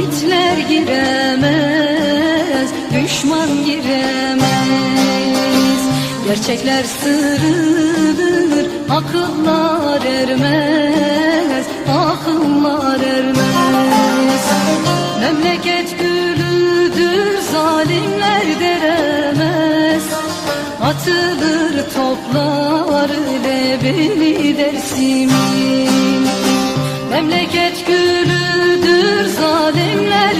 Müritler giremez Düşman giremez. Gerçekler sırrıdır Akıllar ermez Akıllar ermez. Memleket gülüdür Zalimler deremez. Atılır toplar Lebeni dersimin Memleket gülüdür Zalimler